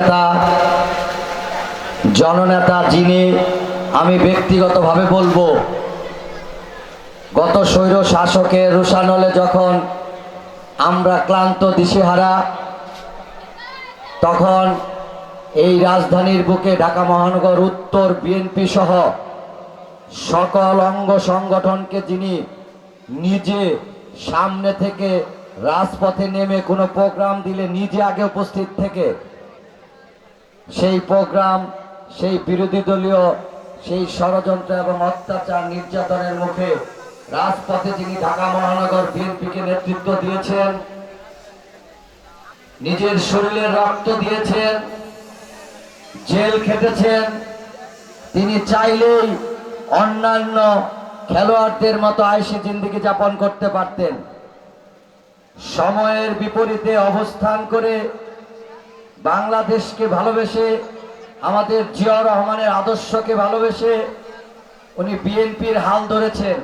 নেতা জননেতা যিনি, আমি ব্যক্তিগতভাবে বলব, গত স্বৈর শাসকের রুশানলে যখন আমরা ক্লান্ত দিশেহারা, তখন এই রাজধানীর বুকে ঢাকা মহানগর, উত্তর বিএনপি সহ সকল অঙ্গ সংগঠনকে যিনি নিজে সামনে থেকে রাজপথে নেমে কোনো প্রোগ্রাম দিলে নিজে আগে উপস্থিত থেকে সেই প্রোগ্রাম, সেই বিরোধী দলীয়, সেই ষড়যন্ত্র এবং অত্যাচার নির্যাতনের মুখে রাজপথে যিনি ঢাকা মহানগর বিএনপিকে নেতৃত্ব দিয়েছেন, নিজের শরীরের রক্ত দিয়েছেন, জেল খেটেছেন, তিনি চাইলেই অন্যান্য খেলোয়াড়দের মতো আয়সি জিন্দিগি যাপন করতে পারতেন। সময়ের বিপরীতে অবস্থান করে বাংলাদেশকে ভালোবেসে আমাদের জিয়া রহমানের আদর্শকে ভালোবেসে উনি বিএনপির হাল ধরেছেন।